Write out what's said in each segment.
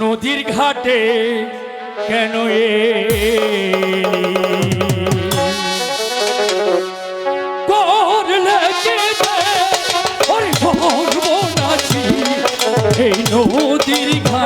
নদীর ঘাটে কেন এ করলে কিরে সর্বনাশী এই নৌ Tiri Kha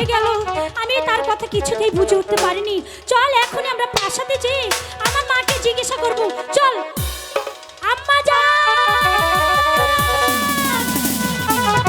হয়ে গেল। আমি তার কথা কিছুতেই বুঝে উঠতে পারিনি। চল এখন আমরা প্রাসাদে যেয়ে আমার মাকে জিজ্ঞাসা করব।